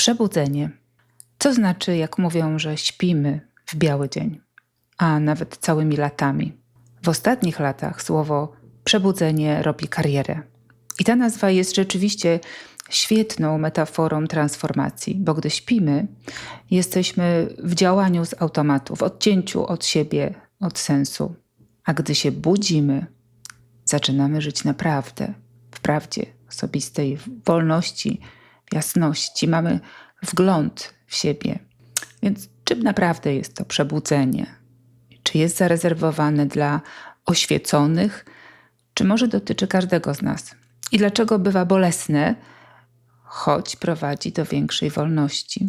Przebudzenie. Co znaczy, jak mówią, że śpimy w biały dzień, a nawet całymi latami? W ostatnich latach słowo przebudzenie robi karierę. I ta nazwa jest rzeczywiście świetną metaforą transformacji, bo gdy śpimy, jesteśmy w działaniu z automatu, w odcięciu od siebie, od sensu. A gdy się budzimy, zaczynamy żyć naprawdę, w prawdzie osobistej, w wolności, jasności. Mamy wgląd w siebie. Więc czym naprawdę jest to przebudzenie? Czy jest zarezerwowane dla oświeconych, czy może dotyczy każdego z nas? I dlaczego bywa bolesne, choć prowadzi do większej wolności?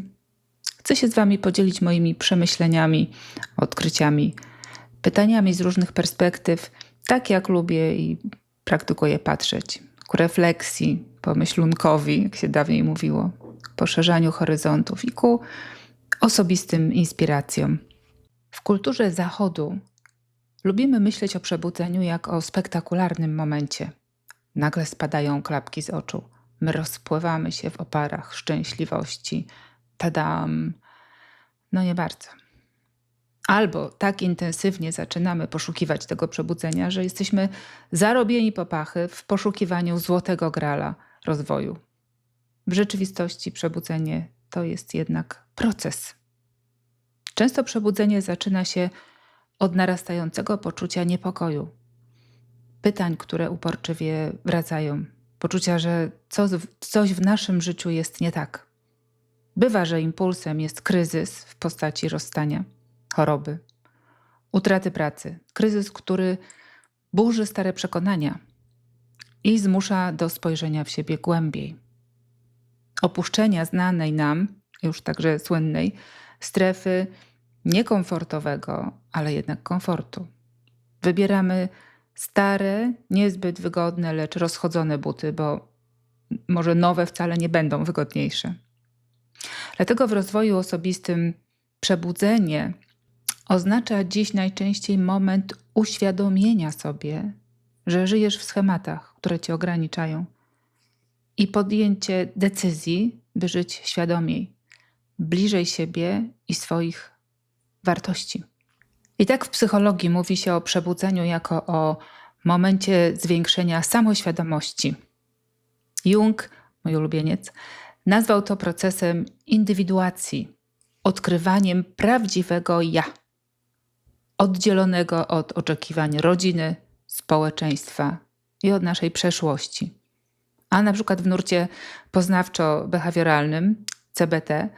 Chcę się z Wami podzielić moimi przemyśleniami, odkryciami, pytaniami z różnych perspektyw, tak jak lubię i praktykuję patrzeć. Ku refleksji, pomyślunkowi, jak się dawniej mówiło, poszerzaniu horyzontów i ku osobistym inspiracjom. W kulturze Zachodu lubimy myśleć o przebudzeniu jak o spektakularnym momencie. Nagle spadają klapki z oczu. My rozpływamy się w oparach szczęśliwości. Tadam! No nie bardzo. Albo tak intensywnie zaczynamy poszukiwać tego przebudzenia, że jesteśmy zarobieni po pachy w poszukiwaniu złotego grala rozwoju. W rzeczywistości przebudzenie to jest jednak proces. Często przebudzenie zaczyna się od narastającego poczucia niepokoju, pytań, które uporczywie wracają, poczucia, że coś w naszym życiu jest nie tak. Bywa, że impulsem jest kryzys w postaci rozstania, choroby, utraty pracy, kryzys, który burzy stare przekonania i zmusza do spojrzenia w siebie głębiej opuszczenia znanej nam, już także słynnej, strefy niekomfortowego, ale jednak komfortu. Wybieramy stare, niezbyt wygodne, lecz rozchodzone buty, bo może nowe wcale nie będą wygodniejsze. Dlatego w rozwoju osobistym przebudzenie oznacza dziś najczęściej moment uświadomienia sobie, że żyjesz w schematach, które cię ograniczają i podjęcie decyzji, by żyć świadomiej, bliżej siebie i swoich wartości. I tak w psychologii mówi się o przebudzeniu jako o momencie zwiększenia samoświadomości. Jung, mój ulubieniec, nazwał to procesem indywiduacji, odkrywaniem prawdziwego ja, oddzielonego od oczekiwań rodziny, społeczeństwa i od naszej przeszłości. A na przykład w nurcie poznawczo-behawioralnym, CBT,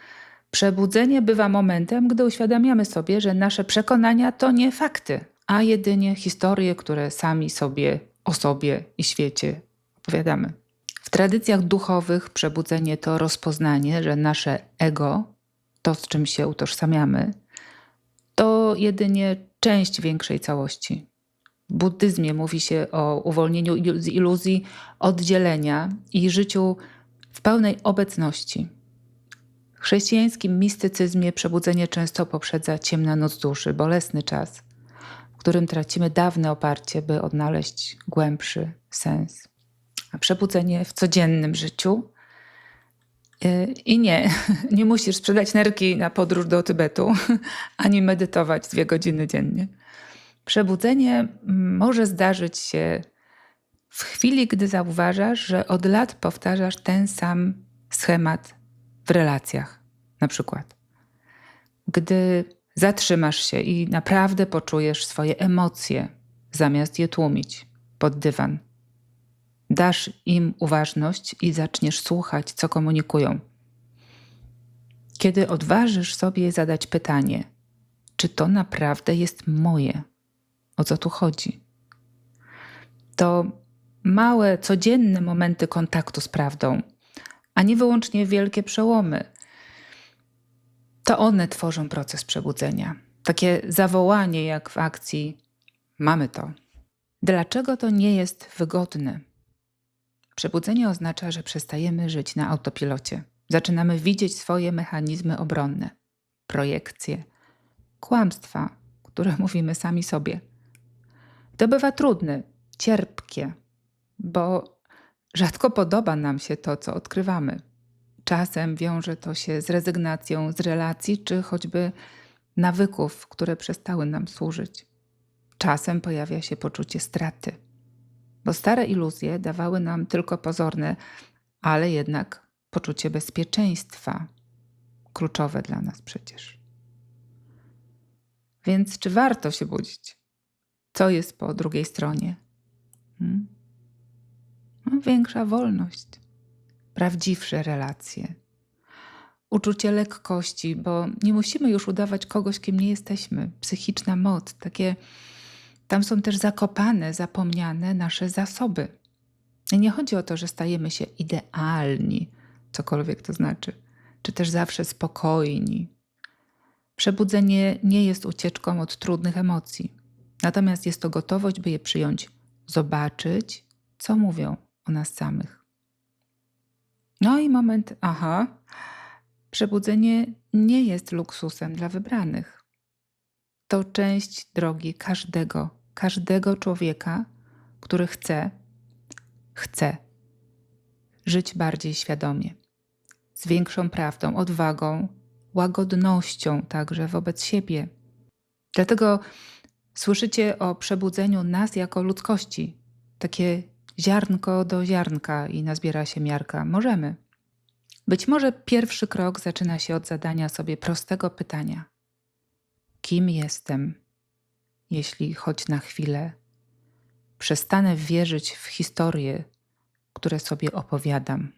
przebudzenie bywa momentem, gdy uświadamiamy sobie, że nasze przekonania to nie fakty, a jedynie historie, które sami sobie o sobie i świecie opowiadamy. W tradycjach duchowych przebudzenie to rozpoznanie, że nasze ego, to z czym się utożsamiamy, to jedynie część większej całości. Buddyzmie mówi się o uwolnieniu z iluzji oddzielenia i życiu w pełnej obecności. W chrześcijańskim mistycyzmie przebudzenie często poprzedza ciemna noc duszy, bolesny czas, w którym tracimy dawne oparcie, by odnaleźć głębszy sens. A przebudzenie w codziennym życiu y, i nie, nie musisz sprzedać nerki na podróż do Tybetu, ani medytować dwie godziny dziennie. Przebudzenie może zdarzyć się w chwili, gdy zauważasz, że od lat powtarzasz ten sam schemat w relacjach, na przykład. Gdy zatrzymasz się i naprawdę poczujesz swoje emocje, zamiast je tłumić pod dywan. Dasz im uważność i zaczniesz słuchać, co komunikują. Kiedy odważysz sobie zadać pytanie, czy to naprawdę jest moje? O co tu chodzi. To małe, codzienne momenty kontaktu z prawdą, a nie wyłącznie wielkie przełomy. To one tworzą proces przebudzenia. Takie zawołanie, jak w akcji mamy to. Dlaczego to nie jest wygodne? Przebudzenie oznacza, że przestajemy żyć na autopilocie. Zaczynamy widzieć swoje mechanizmy obronne, projekcje, kłamstwa, które mówimy sami sobie. To bywa trudne, cierpkie, bo rzadko podoba nam się to, co odkrywamy. Czasem wiąże to się z rezygnacją z relacji, czy choćby nawyków, które przestały nam służyć. Czasem pojawia się poczucie straty, bo stare iluzje dawały nam tylko pozorne, ale jednak poczucie bezpieczeństwa, kluczowe dla nas przecież. Więc czy warto się budzić? Co jest po drugiej stronie? Hmm? No, większa wolność, prawdziwsze relacje, uczucie lekkości, bo nie musimy już udawać kogoś, kim nie jesteśmy. Psychiczna moc, takie. Tam są też zakopane, zapomniane nasze zasoby. I nie chodzi o to, że stajemy się idealni, cokolwiek to znaczy, czy też zawsze spokojni. Przebudzenie nie jest ucieczką od trudnych emocji, natomiast jest to gotowość, by je przyjąć, zobaczyć, co mówią o nas samych. No i moment, aha, Przebudzenie nie jest luksusem dla wybranych. To część drogi każdego, każdego człowieka, który chce, chce żyć bardziej świadomie, z większą prawdą, odwagą, łagodnością także wobec siebie. Dlatego słyszycie o przebudzeniu nas jako ludzkości. Takie ziarnko do ziarnka i nazbiera się miarka. Możemy. Być może pierwszy krok zaczyna się od zadania sobie prostego pytania: Kim jestem, jeśli choć na chwilę przestanę wierzyć w historie, które sobie opowiadam?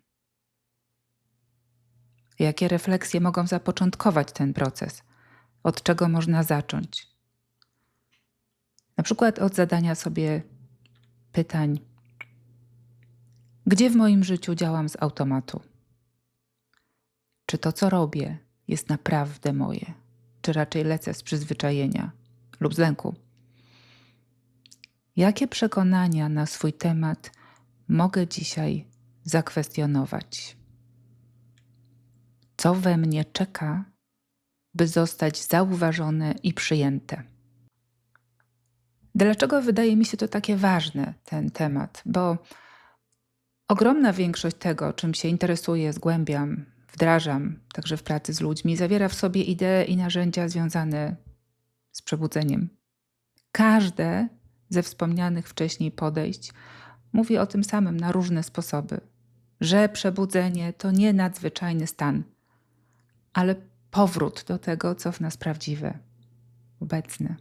Jakie refleksje mogą zapoczątkować ten proces? Od czego można zacząć? Na przykład od zadania sobie pytań: Gdzie w moim życiu działam z automatu? Czy to, co robię, jest naprawdę moje, czy raczej lecę z przyzwyczajenia lub z lęku? Jakie przekonania na swój temat mogę dzisiaj zakwestionować? Co we mnie czeka, by zostać zauważone i przyjęte? Dlaczego wydaje mi się to takie ważne, ten temat? Bo ogromna większość tego, czym się interesuję, zgłębiam, wdrażam także w pracy z ludźmi, zawiera w sobie idee i narzędzia związane z przebudzeniem. Każde ze wspomnianych wcześniej podejść mówi o tym samym na różne sposoby, że przebudzenie to nie nadzwyczajny stan, ale powrót do tego, co w nas prawdziwe, obecne.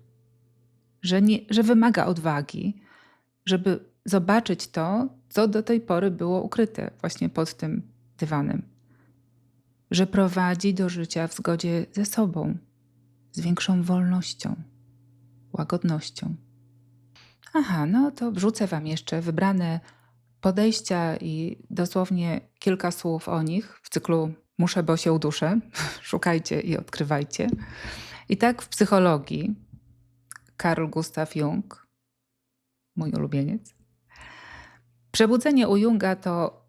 Że, nie, że wymaga odwagi, żeby zobaczyć to, co do tej pory było ukryte właśnie pod tym dywanem że prowadzi do życia w zgodzie ze sobą, z większą wolnością, łagodnością. Aha, no to wrzucę Wam jeszcze wybrane podejścia i dosłownie kilka słów o nich w cyklu Muszę, bo się uduszę. Szukajcie i odkrywajcie. I tak w psychologii Karl Gustav Jung, mój ulubieniec. Przebudzenie u Junga to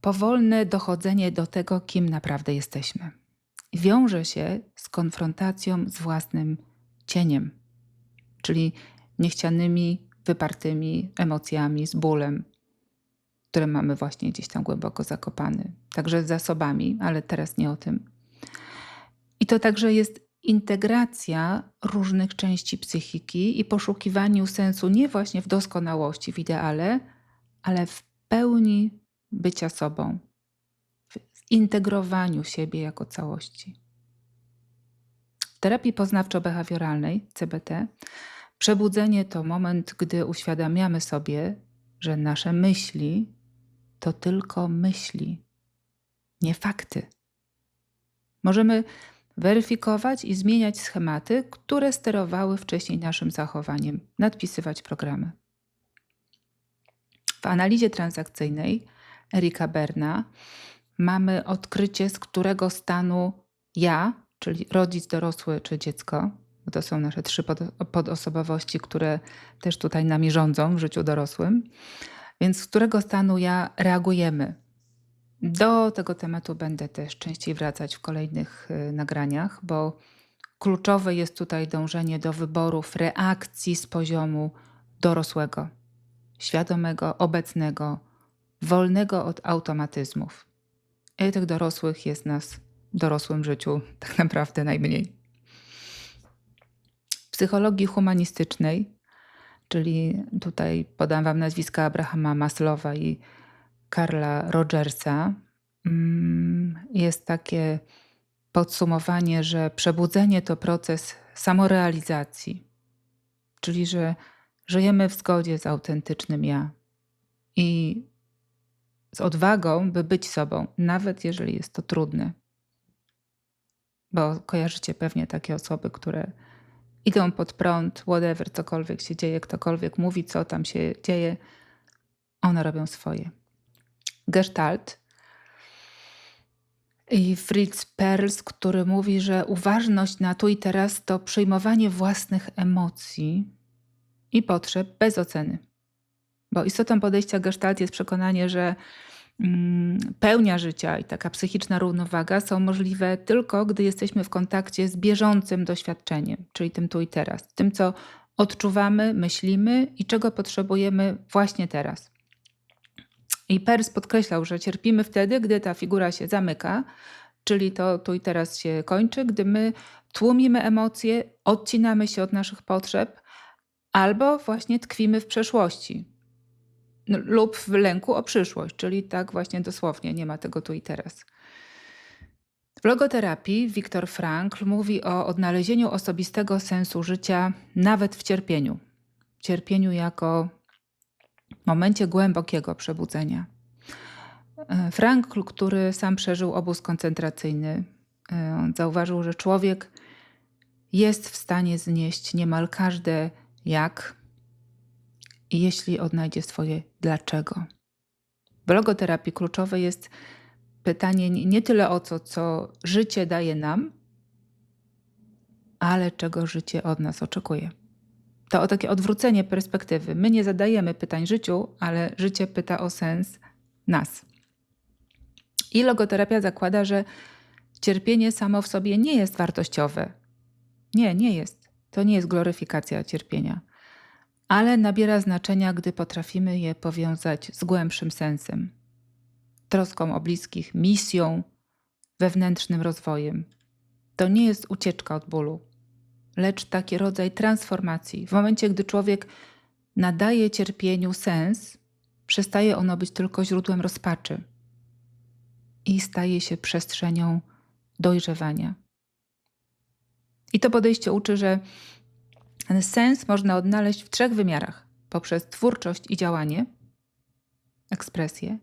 powolne dochodzenie do tego, kim naprawdę jesteśmy. wiąże się z konfrontacją z własnym cieniem, czyli niechcianymi, wypartymi emocjami, z bólem, które mamy właśnie gdzieś tam głęboko zakopany. Także z zasobami, ale teraz nie o tym. I to także jest integracja różnych części psychiki i poszukiwaniu sensu nie właśnie w doskonałości, w ideale, ale w pełni bycia sobą, w integrowaniu siebie jako całości. W terapii poznawczo-behawioralnej, CBT, przebudzenie to moment, gdy uświadamiamy sobie, że nasze myśli to tylko myśli, nie fakty. Możemy weryfikować i zmieniać schematy, które sterowały wcześniej naszym zachowaniem, nadpisywać programy. W analizie transakcyjnej Erika Berna, mamy odkrycie, z którego stanu ja, czyli rodzic dorosły czy dziecko, bo to są nasze trzy podosobowości, które też tutaj nami rządzą w życiu dorosłym, więc z którego stanu ja reagujemy. Do tego tematu będę też częściej wracać w kolejnych y, nagraniach, bo kluczowe jest tutaj dążenie do wyborów reakcji z poziomu dorosłego, świadomego, obecnego, wolnego od automatyzmów. I tych dorosłych jest nas w dorosłym życiu tak naprawdę najmniej. W psychologii humanistycznej, czyli tutaj podam Wam nazwiska Abrahama Maslowa i Karla Rogersa, mm, jest takie podsumowanie, że przebudzenie to proces samorealizacji, czyli że żyjemy w zgodzie z autentycznym ja i z odwagą, by być sobą, nawet jeżeli jest to trudne. Bo kojarzycie pewnie takie osoby, które idą pod prąd, whatever, cokolwiek się dzieje, ktokolwiek mówi, co tam się dzieje, one robią swoje. Gestalt i Fritz Perls, który mówi, że uważność na tu i teraz to przyjmowanie własnych emocji i potrzeb bez oceny. Bo istotą podejścia gestalt jest przekonanie, że mm, pełnia życia i taka psychiczna równowaga są możliwe tylko, gdy jesteśmy w kontakcie z bieżącym doświadczeniem, czyli tym tu i teraz, tym, co odczuwamy, myślimy i czego potrzebujemy właśnie teraz. I Pers podkreślał, że cierpimy wtedy, gdy ta figura się zamyka, czyli to tu i teraz się kończy, gdy my tłumimy emocje, odcinamy się od naszych potrzeb, albo właśnie tkwimy w przeszłości lub w lęku o przyszłość, czyli tak właśnie dosłownie, nie ma tego tu i teraz. W logoterapii Viktor Frankl mówi o odnalezieniu osobistego sensu życia nawet w cierpieniu. Cierpieniu jako momencie głębokiego przebudzenia. E, Frankl, który sam przeżył obóz koncentracyjny, e, zauważył, że człowiek jest w stanie znieść niemal każde jak, jeśli odnajdzie swoje dlaczego. W logoterapii kluczowe jest pytanie nie tyle o to, co życie daje nam, ale czego życie od nas oczekuje. To o takie odwrócenie perspektywy. My nie zadajemy pytań życiu, ale życie pyta o sens nas. I logoterapia zakłada, że cierpienie samo w sobie nie jest wartościowe. Nie, nie jest. To nie jest gloryfikacja cierpienia, ale nabiera znaczenia, gdy potrafimy je powiązać z głębszym sensem, troską o bliskich, misją, wewnętrznym rozwojem. To nie jest ucieczka od bólu, lecz taki rodzaj transformacji. W momencie, gdy człowiek nadaje cierpieniu sens, przestaje ono być tylko źródłem rozpaczy i staje się przestrzenią dojrzewania. I to podejście uczy, że ten sens można odnaleźć w trzech wymiarach: poprzez twórczość i działanie, ekspresję,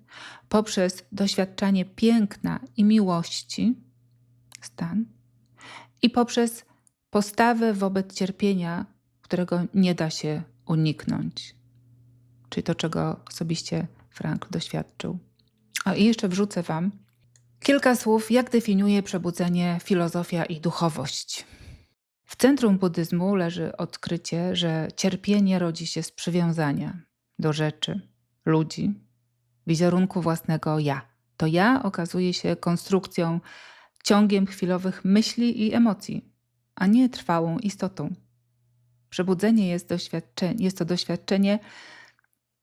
poprzez doświadczanie piękna i miłości, stan, i poprzez postawę wobec cierpienia, którego nie da się uniknąć. Czyli to, czego osobiście Frank doświadczył. A i jeszcze wrzucę Wam kilka słów, jak definiuje przebudzenie filozofia i duchowość. W centrum buddyzmu leży odkrycie, że cierpienie rodzi się z przywiązania do rzeczy, ludzi, wizerunku własnego ja. To ja okazuje się konstrukcją, ciągiem chwilowych myśli i emocji, a nie trwałą istotą. Przebudzenie jest, jest to doświadczenie,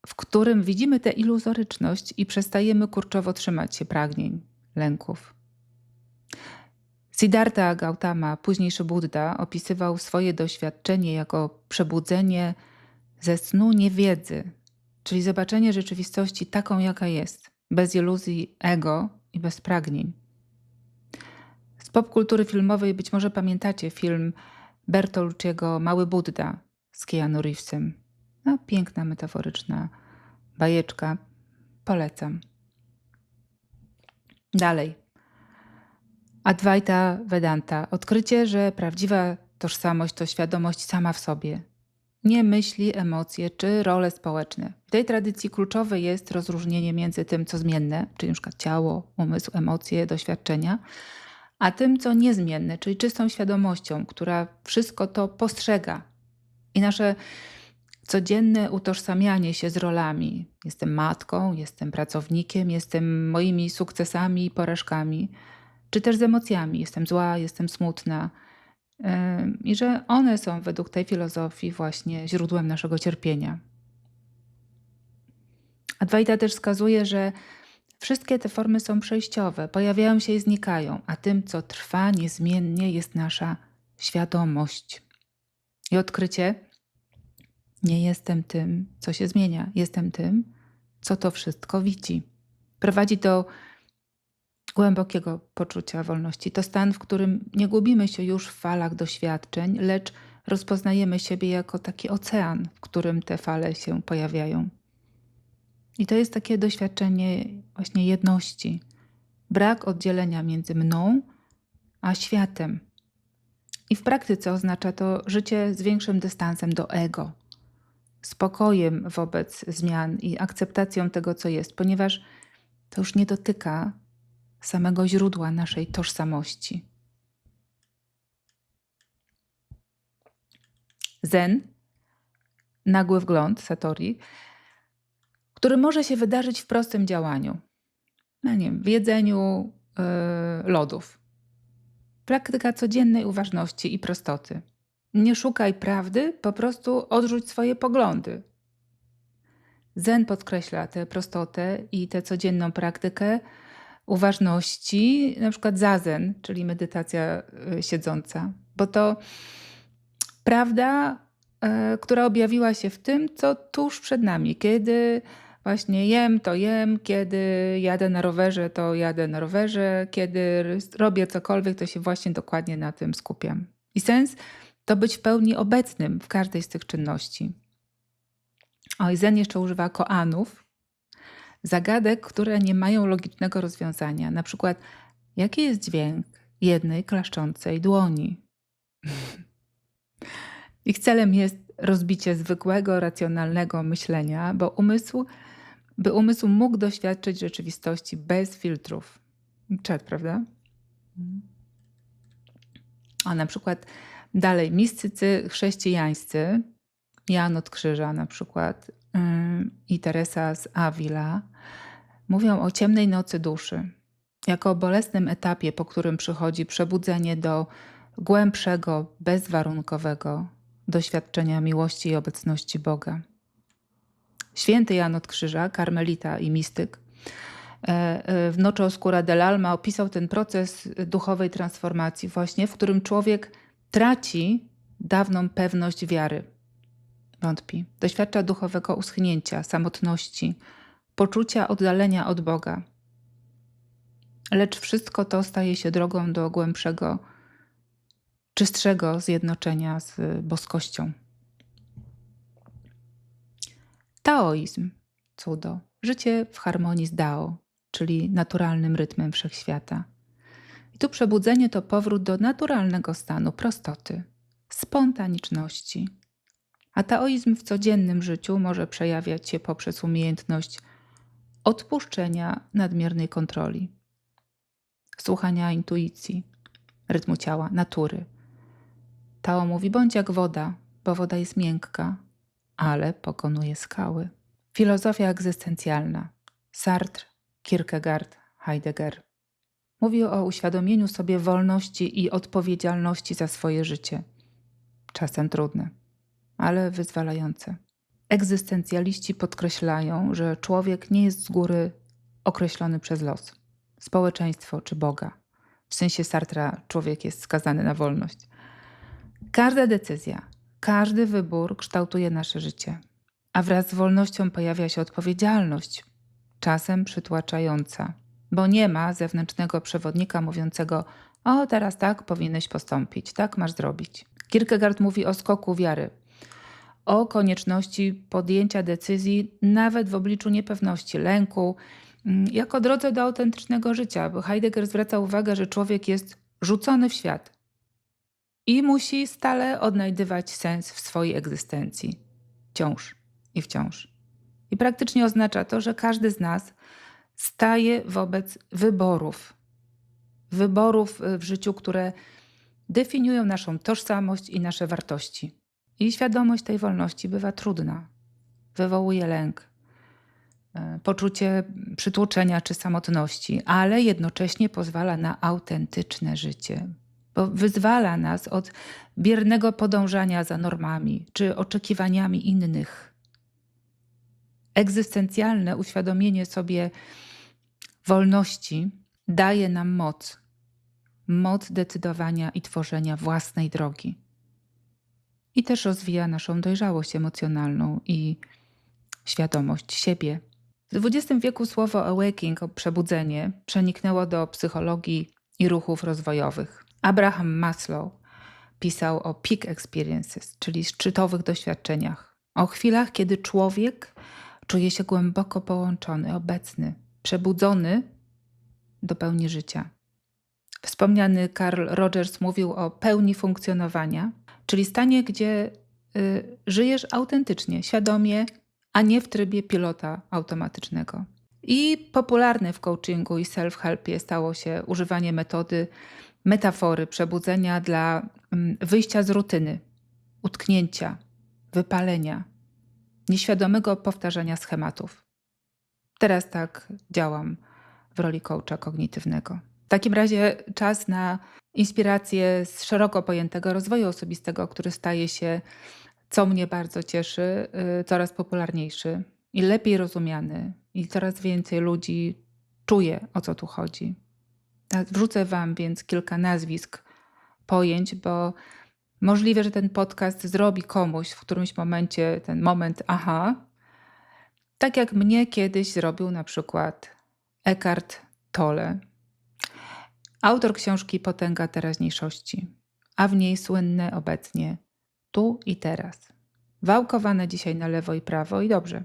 w którym widzimy tę iluzoryczność i przestajemy kurczowo trzymać się pragnień, lęków. Siddhartha Gautama, późniejszy Buddha, opisywał swoje doświadczenie jako przebudzenie ze snu niewiedzy, czyli zobaczenie rzeczywistości taką, jaka jest, bez iluzji ego i bez pragnień popkultury filmowej być może pamiętacie film Bertolucciego Mały Buddha z Keanu Reevesem. No, piękna, metaforyczna bajeczka. Polecam. Dalej. Advaita Vedanta. Odkrycie, że prawdziwa tożsamość to świadomość sama w sobie. Nie myśli, emocje czy role społeczne. W tej tradycji kluczowe jest rozróżnienie między tym, co zmienne, czyli np. ciało, umysł, emocje, doświadczenia, a tym, co niezmienne, czyli czystą świadomością, która wszystko to postrzega. I nasze codzienne utożsamianie się z rolami. Jestem matką, jestem pracownikiem, jestem moimi sukcesami i porażkami, czy też z emocjami. Jestem zła, jestem smutna. I że one są według tej filozofii właśnie źródłem naszego cierpienia. Adwaita też wskazuje, że Wszystkie te formy są przejściowe, pojawiają się i znikają, a tym, co trwa niezmiennie, jest nasza świadomość. I odkrycie: nie jestem tym, co się zmienia, jestem tym, co to wszystko widzi. Prowadzi do głębokiego poczucia wolności. To stan, w którym nie gubimy się już w falach doświadczeń, lecz rozpoznajemy siebie jako taki ocean, w którym te fale się pojawiają. I to jest takie doświadczenie właśnie jedności, brak oddzielenia między mną a światem. I w praktyce oznacza to życie z większym dystansem do ego, spokojem wobec zmian i akceptacją tego, co jest, ponieważ to już nie dotyka samego źródła naszej tożsamości. Zen, nagły wgląd Satori, który może się wydarzyć w prostym działaniu. No nie wiem, w jedzeniu yy, lodów. Praktyka codziennej uważności i prostoty. Nie szukaj prawdy, po prostu odrzuć swoje poglądy. Zen podkreśla tę prostotę i tę codzienną praktykę uważności, na przykład zazen, czyli medytacja y, siedząca, bo to prawda, y, która objawiła się w tym, co tuż przed nami, kiedy właśnie jem, to jem, kiedy jadę na rowerze, to jadę na rowerze, kiedy robię cokolwiek, to się właśnie dokładnie na tym skupiam. I sens to być w pełni obecnym w każdej z tych czynności. O, Zen jeszcze używa koanów, zagadek, które nie mają logicznego rozwiązania. Na przykład, jaki jest dźwięk jednej klaszczącej dłoni? Ich celem jest rozbicie zwykłego, racjonalnego myślenia, bo umysł, by umysł mógł doświadczyć rzeczywistości bez filtrów. Czad, prawda? A na przykład dalej, mistycy chrześcijańscy, Jan od Krzyża na przykład i Teresa z Avila, mówią o ciemnej nocy duszy, jako o bolesnym etapie, po którym przychodzi przebudzenie do głębszego, bezwarunkowego doświadczenia miłości i obecności Boga. Święty Jan od Krzyża, karmelita i mistyk, e, e, w Noche Oscura del Alma opisał ten proces duchowej transformacji, właśnie w którym człowiek traci dawną pewność wiary. Wątpi. Doświadcza duchowego uschnięcia, samotności, poczucia oddalenia od Boga. Lecz wszystko to staje się drogą do głębszego, czystszego zjednoczenia z boskością. Taoizm, cudo, życie w harmonii z Dao, czyli naturalnym rytmem wszechświata. I tu przebudzenie to powrót do naturalnego stanu prostoty, spontaniczności. A taoizm w codziennym życiu może przejawiać się poprzez umiejętność odpuszczenia nadmiernej kontroli, słuchania intuicji, rytmu ciała, natury. Tao mówi: bądź jak woda, bo woda jest miękka, ale pokonuje skały. Filozofia egzystencjalna. Sartre, Kierkegaard, Heidegger. Mówi o uświadomieniu sobie wolności i odpowiedzialności za swoje życie. Czasem trudne, ale wyzwalające. Egzystencjaliści podkreślają, że człowiek nie jest z góry określony przez los, społeczeństwo czy Boga. W sensie Sartra człowiek jest skazany na wolność. Każda decyzja, każdy wybór kształtuje nasze życie, a wraz z wolnością pojawia się odpowiedzialność, czasem przytłaczająca, bo nie ma zewnętrznego przewodnika mówiącego: O, teraz tak powinieneś postąpić, tak masz zrobić. Kierkegaard mówi o skoku wiary, o konieczności podjęcia decyzji nawet w obliczu niepewności, lęku, mm, jako drodze do autentycznego życia, bo Heidegger zwraca uwagę, że człowiek jest rzucony w świat i musi stale odnajdywać sens w swojej egzystencji. Wciąż i wciąż. I praktycznie oznacza to, że każdy z nas staje wobec wyborów. Wyborów w życiu, które definiują naszą tożsamość i nasze wartości. I świadomość tej wolności bywa trudna, wywołuje lęk, e, poczucie przytłoczenia czy samotności, ale jednocześnie pozwala na autentyczne życie, bo wyzwala nas od biernego podążania za normami czy oczekiwaniami innych. Egzystencjalne uświadomienie sobie wolności daje nam moc. Moc decydowania i tworzenia własnej drogi. I też rozwija naszą dojrzałość emocjonalną i świadomość siebie. W XX wieku słowo awakening, przebudzenie, przeniknęło do psychologii i ruchów rozwojowych. Abraham Maslow pisał o peak experiences, czyli szczytowych doświadczeniach, o chwilach, kiedy człowiek czuje się głęboko połączony, obecny, przebudzony do pełni życia. Wspomniany Carl Rogers mówił o pełni funkcjonowania, czyli stanie, gdzie y, żyjesz autentycznie, świadomie, a nie w trybie pilota automatycznego. I popularne w coachingu i self-helpie stało się używanie metody metafory przebudzenia dla mm, wyjścia z rutyny, utknięcia, wypalenia, nieświadomego powtarzania schematów. Teraz tak działam w roli coacha kognitywnego. W takim razie czas na inspirację z szeroko pojętego rozwoju osobistego, który staje się, co mnie bardzo cieszy, y, coraz popularniejszy i lepiej rozumiany, i coraz więcej ludzi czuje, o co tu chodzi. Wrzucę Wam więc kilka nazwisk, pojęć, bo możliwe, że ten podcast zrobi komuś w którymś momencie ten moment aha, tak jak mnie kiedyś zrobił na przykład Eckhart Tolle, autor książki Potęga teraźniejszości, a w niej słynne obecnie tu i teraz. Wałkowane dzisiaj na lewo i prawo i dobrze.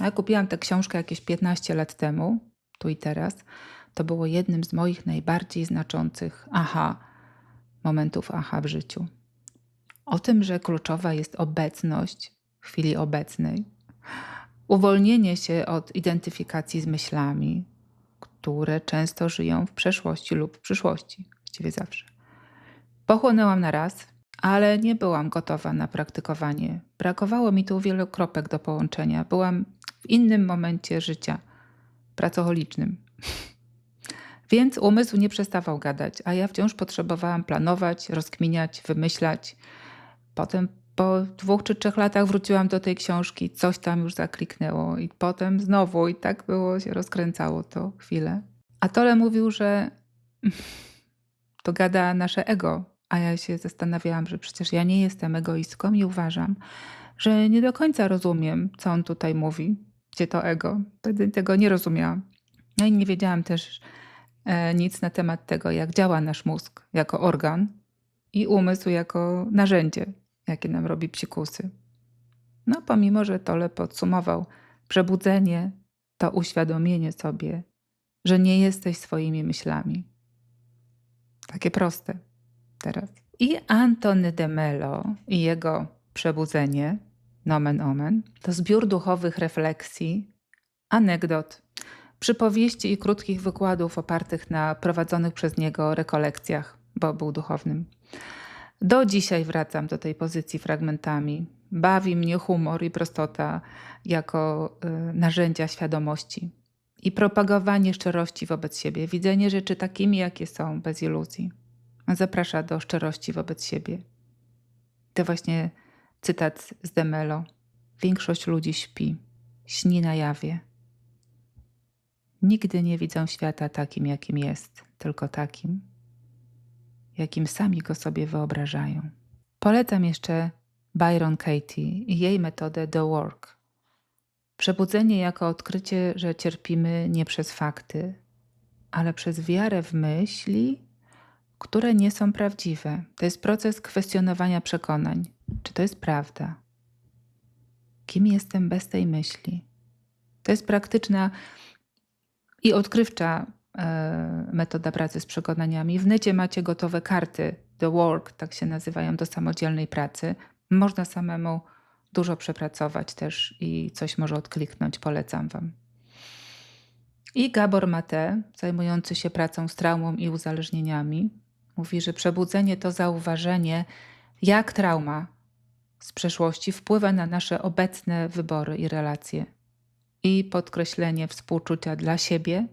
Ja kupiłam tę książkę jakieś 15 lat temu, tu i teraz. To było jednym z moich najbardziej znaczących aha, momentów aha w życiu. O tym, że kluczowa jest obecność w chwili obecnej, uwolnienie się od identyfikacji z myślami, które często żyją w przeszłości lub w przyszłości, właściwie zawsze. Pochłonęłam na raz, ale nie byłam gotowa na praktykowanie. Brakowało mi tu wielu kropek do połączenia. Byłam w innym momencie życia, pracocholicznym. Więc umysł nie przestawał gadać, a ja wciąż potrzebowałam planować, rozkminiać, wymyślać. Potem po dwóch czy trzech latach wróciłam do tej książki, coś tam już zakliknęło, i potem znowu, i tak było, się rozkręcało to chwilę. A Tole mówił, że to gada nasze ego, a ja się zastanawiałam, że przecież ja nie jestem egoistką i uważam, że nie do końca rozumiem, co on tutaj mówi, gdzie to ego. Wtedy tego nie rozumiałam. No i nie wiedziałam też nic na temat tego, jak działa nasz mózg jako organ i umysł jako narzędzie, jakie nam robi psikusy. No, pomimo, że Tole podsumował przebudzenie, to uświadomienie sobie, że nie jesteś swoimi myślami. Takie proste teraz. I Antony de Mello i jego przebudzenie, nomen omen, to zbiór duchowych refleksji, anegdot, przypowieści i krótkich wykładów opartych na prowadzonych przez niego rekolekcjach, bo był duchownym. Do dzisiaj wracam do tej pozycji fragmentami. Bawi mnie humor i prostota jako y, narzędzia świadomości i propagowanie szczerości wobec siebie, widzenie rzeczy takimi, jakie są, bez iluzji. Zaprasza do szczerości wobec siebie. To właśnie cytat z Demelo. Większość ludzi śpi, śni na jawie. Nigdy nie widzą świata takim, jakim jest, tylko takim, jakim sami go sobie wyobrażają. Polecam jeszcze Byron Katie i jej metodę The Work. Przebudzenie jako odkrycie, że cierpimy nie przez fakty, ale przez wiarę w myśli, które nie są prawdziwe. To jest proces kwestionowania przekonań. Czy to jest prawda? Kim jestem bez tej myśli? To jest praktyczna i odkrywcza e, metoda pracy z przekonaniami. W necie macie gotowe karty The Work, tak się nazywają, do samodzielnej pracy. Można samemu dużo przepracować też i coś może odkliknąć. Polecam Wam. I Gabor Mate, zajmujący się pracą z traumą i uzależnieniami, mówi, że przebudzenie to zauważenie, jak trauma z przeszłości wpływa na nasze obecne wybory i relacje. I podkreślenie współczucia dla siebie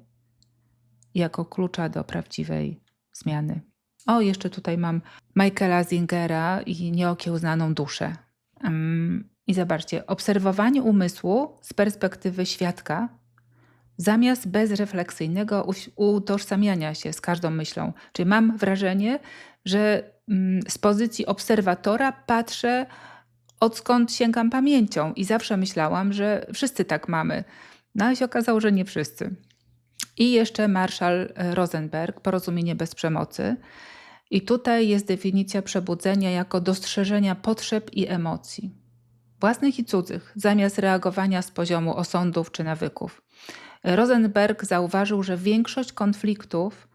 jako klucza do prawdziwej zmiany. O, jeszcze tutaj mam Michaela Zingera i nieokiełznaną duszę. Um, I zobaczcie, obserwowanie umysłu z perspektywy świadka zamiast bezrefleksyjnego utożsamiania się z każdą myślą. Czyli mam wrażenie, że mm, z pozycji obserwatora patrzę, odkąd sięgam pamięcią i zawsze myślałam, że wszyscy tak mamy. No ale się okazało, że nie wszyscy. I jeszcze Marshall Rosenberg, Porozumienie bez przemocy. I tutaj jest definicja przebudzenia jako dostrzeżenia potrzeb i emocji, własnych i cudzych, zamiast reagowania z poziomu osądów czy nawyków. Rosenberg zauważył, że większość konfliktów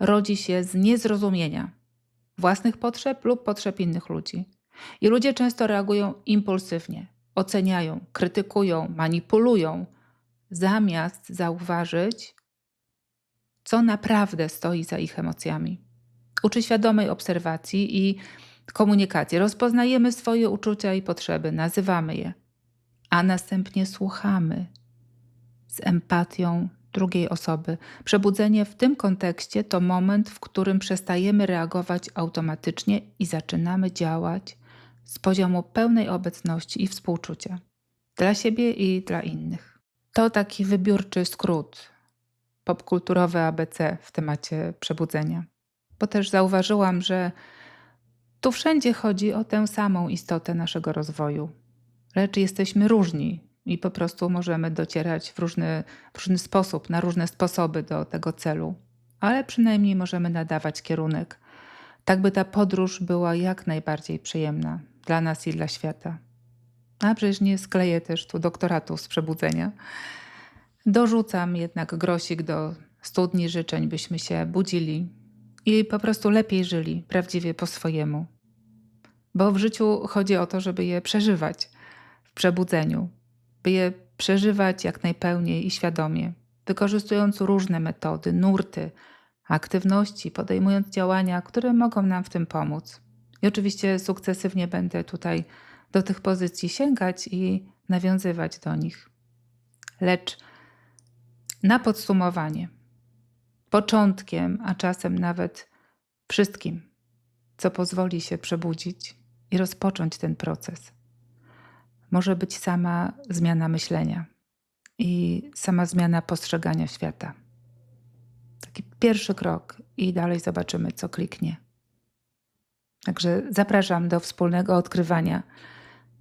rodzi się z niezrozumienia własnych potrzeb lub potrzeb innych ludzi. I ludzie często reagują impulsywnie, oceniają, krytykują, manipulują, zamiast zauważyć, co naprawdę stoi za ich emocjami. Uczy świadomej obserwacji i komunikacji. Rozpoznajemy swoje uczucia i potrzeby, nazywamy je, a następnie słuchamy z empatią drugiej osoby. Przebudzenie w tym kontekście to moment, w którym przestajemy reagować automatycznie i zaczynamy działać z poziomu pełnej obecności i współczucia dla siebie i dla innych. To taki wybiórczy skrót popkulturowy ABC w temacie przebudzenia. Bo też zauważyłam, że tu wszędzie chodzi o tę samą istotę naszego rozwoju, lecz jesteśmy różni i po prostu możemy docierać w różny, w różny sposób, na różne sposoby do tego celu, ale przynajmniej możemy nadawać kierunek, tak by ta podróż była jak najbardziej przyjemna dla nas i dla świata. A przecież nie skleję też tu doktoratu z przebudzenia. Dorzucam jednak grosik do studni życzeń, byśmy się budzili i po prostu lepiej żyli, prawdziwie po swojemu. Bo w życiu chodzi o to, żeby je przeżywać w przebudzeniu, by je przeżywać jak najpełniej i świadomie, wykorzystując różne metody, nurty, aktywności, podejmując działania, które mogą nam w tym pomóc. I oczywiście sukcesywnie będę tutaj do tych pozycji sięgać i nawiązywać do nich. Lecz na podsumowanie, początkiem, a czasem nawet wszystkim, co pozwoli się przebudzić i rozpocząć ten proces, może być sama zmiana myślenia i sama zmiana postrzegania świata. Taki pierwszy krok, i dalej zobaczymy, co kliknie. Także zapraszam do wspólnego odkrywania,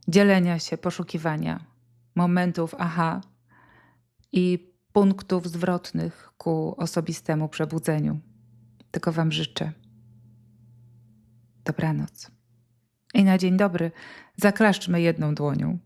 dzielenia się, poszukiwania momentów aha i punktów zwrotnych ku osobistemu przebudzeniu. Tylko Wam życzę. Dobranoc. I na dzień dobry zaklaszczmy jedną dłonią.